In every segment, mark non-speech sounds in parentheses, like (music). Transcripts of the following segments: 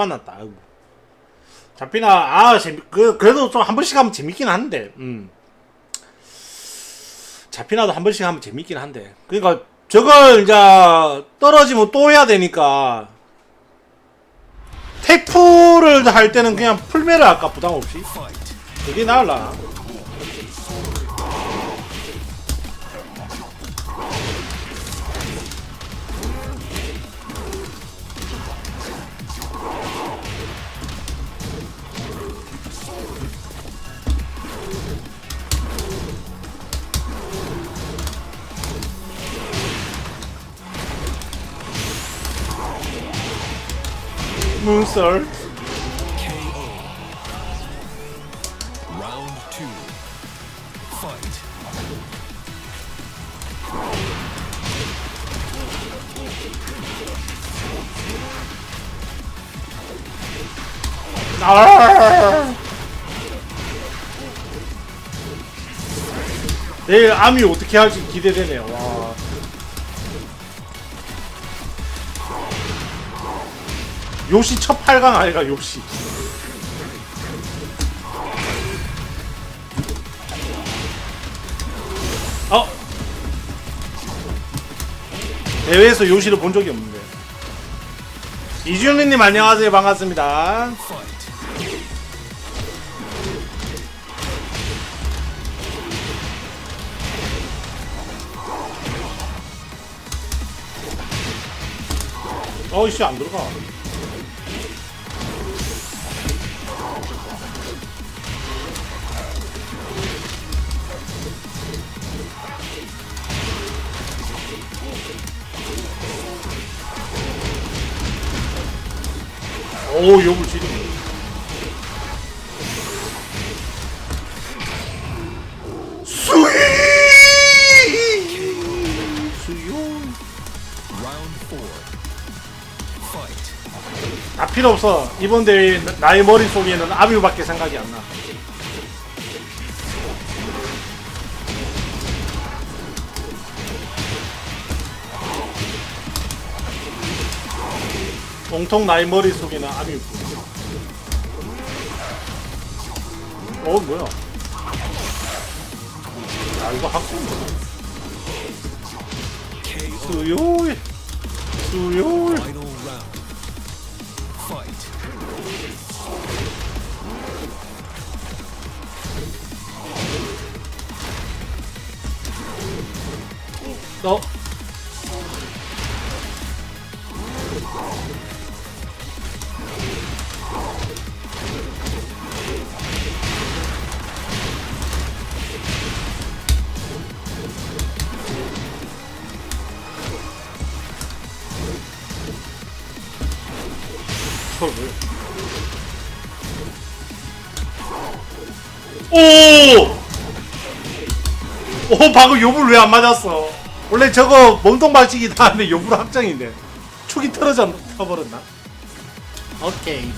만났다. 아이고. 잡히나 아 재미 그 그래도 좀 한 번씩 하면 재밌긴 한데. 음. 잡히나도 한 번씩 하면 재밌긴 한데. 그러니까 저걸 이제 떨어지면 또 해야 되니까 테이프를 할 때는 그냥 풀매를 할까 부담 없이 그게 나을라. 문썰. 아. 내일 암이 어떻게 할지 기대되네요. 와. 요시 첫 8강 아이가 요시. 어? 대회에서 요시를 본 적이 없는데. 이준희님 안녕하세요 반갑습니다. 어이씨 안 들어가. 필요 없어. 이번 대회 나의 머릿속에는 아뮤밖에 생각이 안 나. 온통 나의 머릿속에는 아뮤. 어, 뭐야. 야, 이거 학생. 수요일. 수요일. 어? 오! 오 방금 요불 왜안 맞았어? 원래 저거 몸통 박치기 다음에 요불 확정인데 축이 틀어져 버렸나? 오케이.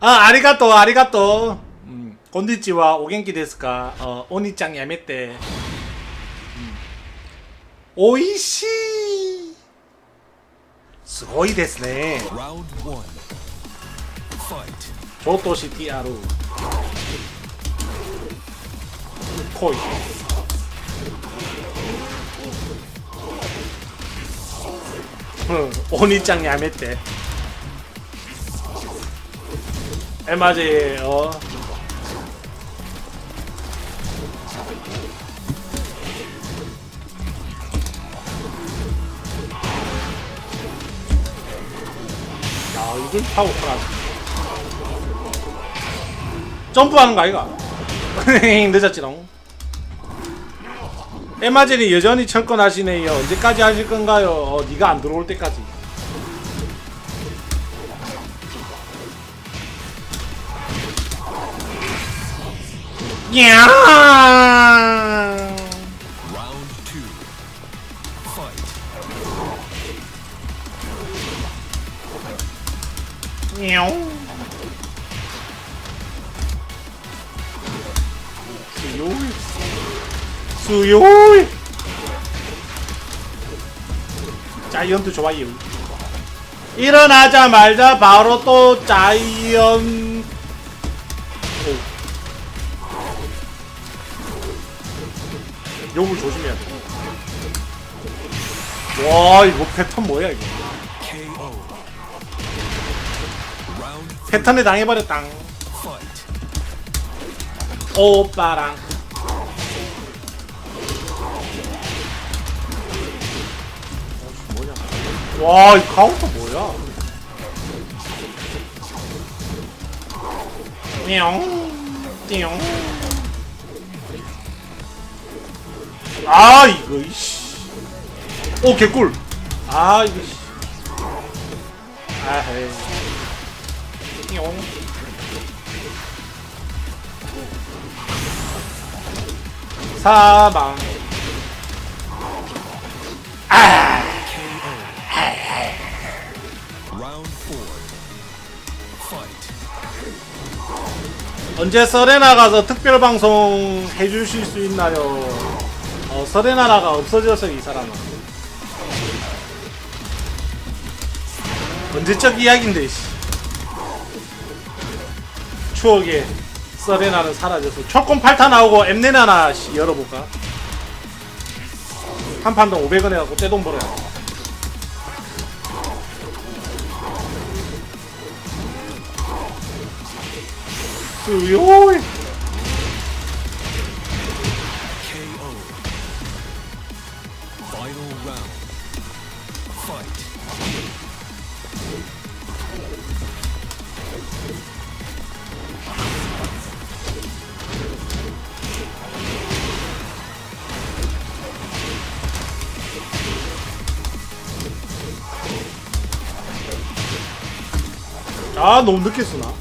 아 아리가또 아리가또 음, 곤디찌와 오겐키 데스까 어 오니짱 야메떼 음. 오이시 스고이 데스네. 조토시 티아루 코이 응, 오니짱 야메떼 에마제 어 야, 이걸 하나. 점프하는 거 아이가? (laughs) 늦었지롱. 에마젤이 여전히 철권하시네요. 언제까지 하실 건가요? 어, 네가 안 들어올 때까지. 야! 수요일. 자이언트 좋아요. 일어나자마자 바로 또 자이언. 오. 욕을 조심해야 돼. 와 이거 패턴 뭐야 이거? 패턴에 fight. 오빠랑. 와, 이 카운터 뭐야? 띠용, 띠용. 아, 이거, 이씨. 오, 개꿀. 아, 이거, 씨. 아, 헤이. 띠용. 사망. 언제 서레나 가서 특별 방송 해주실 수 있나요? 어, 서레나라가 없어져서 이 사람은. 언제적 이야기인데, 씨. 추억의 서레나는 사라져서. 철권 8타 나오고 엠네나나, 씨, 열어볼까? 한 판당 500원 해갖고 떼돈 벌어야 Fight. 아, 너무 늦게 쓰나?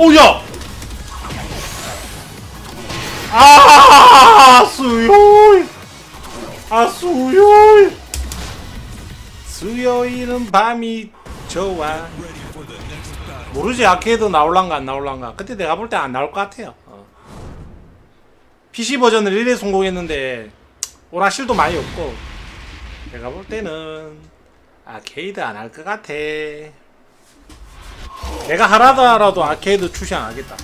오야! 아 수요일! 아 수요일! 수요일은 밤이 좋아. 모르지 아케이드 나올란가 안 나올란가. 그때 내가 볼 때 안 나올 것 같아요. 어. PC 버전을 1회 성공했는데 오락실도 많이 없고 내가 볼 때는 아케이드 안 할 것 같아. 내가 하라더라도 아케이드 출시 안 하겠다.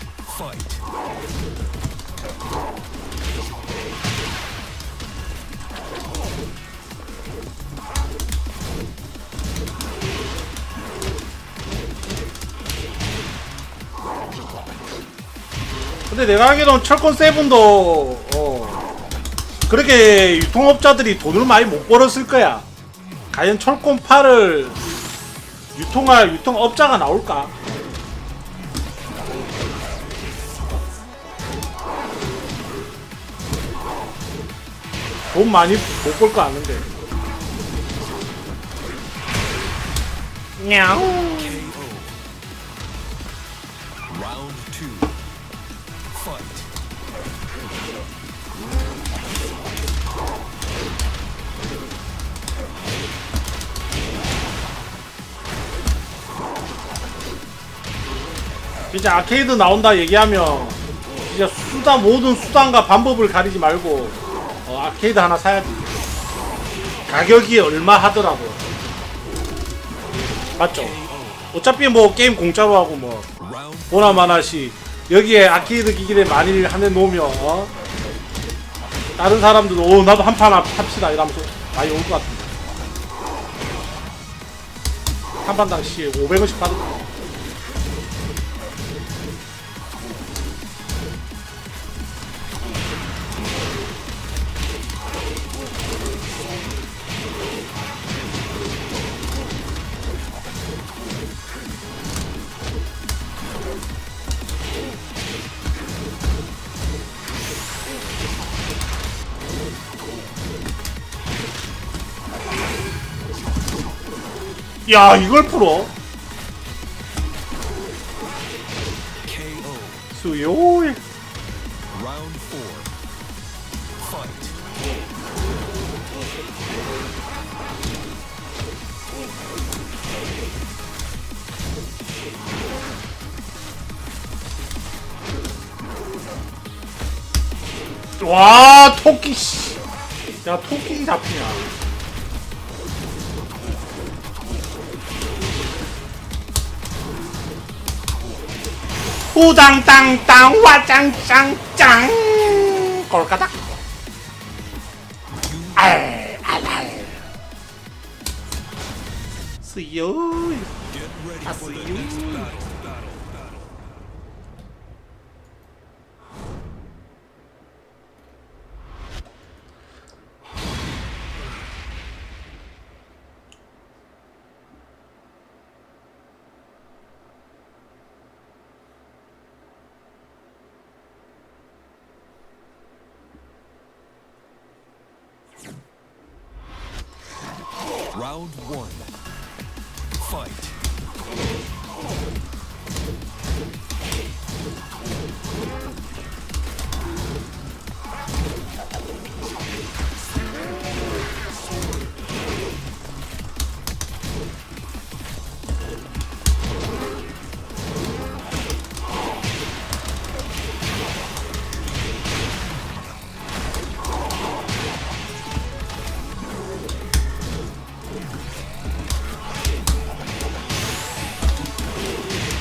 근데 내가 알기로는 철권 세븐도 어, 그렇게 유통업자들이 돈을 많이 못 벌었을 거야. 과연 철권 8을 유통할 유통업자가 나올까? 돈 많이 못 벌 거 아는데. 냐우. 진짜 아케이드 나온다 얘기하면 진짜 수단 모든 수단과 방법을 가리지 말고 어, 아케이드 하나 사야지. 가격이 얼마 하더라고. 맞죠? 어차피 뭐 게임 공짜로 하고 뭐 보나마나시 여기에 아케이드 기기를 만일 한대 놓으면 어? 다른 사람들도 오 나도 한 판 합시다. 이러면서 많이 올 것 같은데. 한 판당 씨 500원씩 받을 거야 이걸 풀어 KO. 수요 Round four. Fight. 와 토끼 씨. 야 토끼 잡히냐 우당땅땅 와짱짱짱 꼴까닥 알알알 Get ready I see you. Round one. Fight.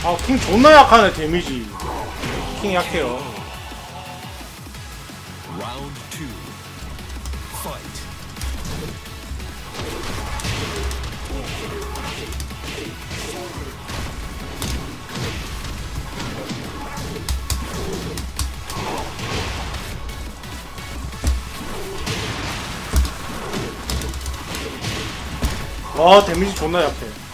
아 킹 존나 약하네 데미지. 킹 약해요. 와 데미지 존나 약해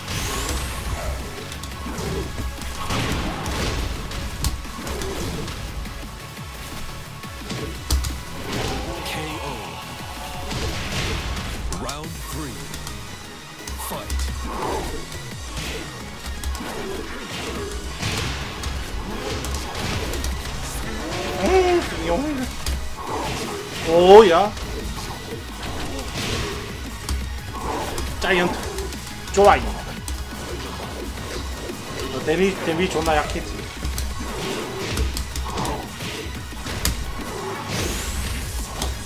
데미 데미 존나 약했지.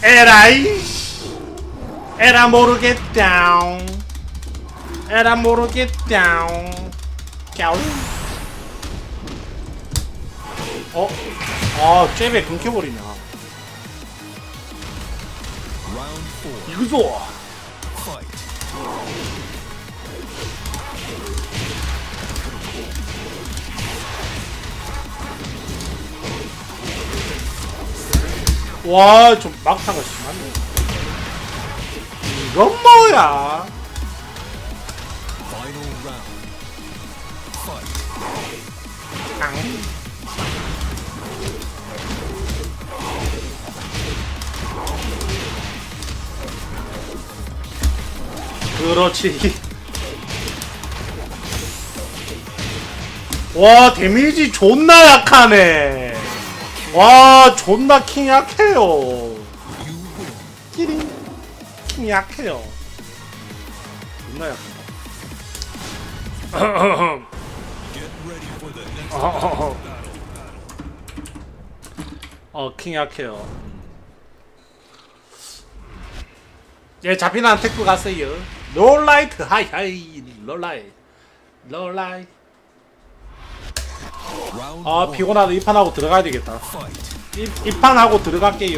에라이! 에라 모르겠다 에라 모르겠다 갸우. 어? 아 잽에 끊겨버리냐. Round four. 이거 좋 와, 좀 막타가 심하네. 이건 뭐야? 앙. 그렇지. (laughs) 와, 데미지 존나 약하네. 와, 존나 킹 약해요. 끼링. 킹 약해요. 존나 약하다. Get ready for the next 어, 어, 킹 약해요. 예, 잡히는 택도 갔어요. 롤라이트, 하이, 하이, 롤라이, 롤라이. 아. 피곤하다. 이 판하고 들어가야 되겠다. 이, 이 판하고 들어갈게요.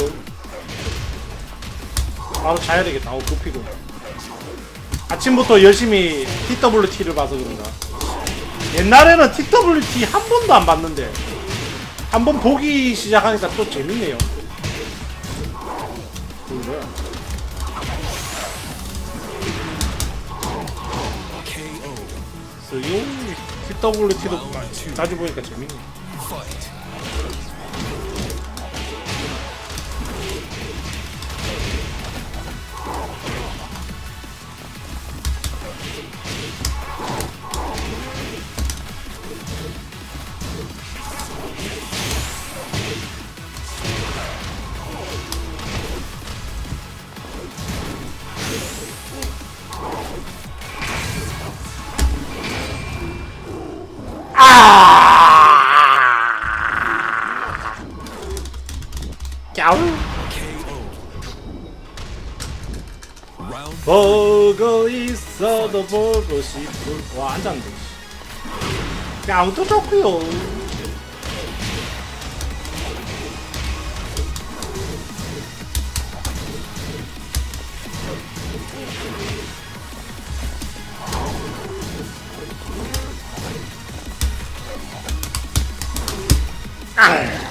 바로 자야 되겠다. 어우, 그 피곤. 아침부터 열심히 TWT를 봐서 그런가. 옛날에는 TWT 한 번도 안 봤는데, 한 번 보기 시작하니까 또 재밌네요. 그 뭐야? 쓰요 TWT도 자주 보니까 재밌네. 보고 있어도 보고 싶은. 와 앉았는데 뺨도 좋고요. 아!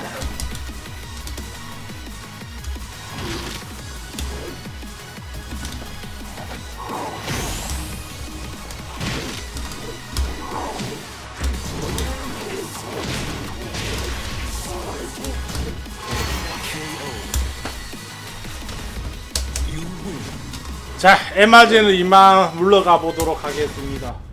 자, MRG는 이만 물러가 보도록 하겠습니다.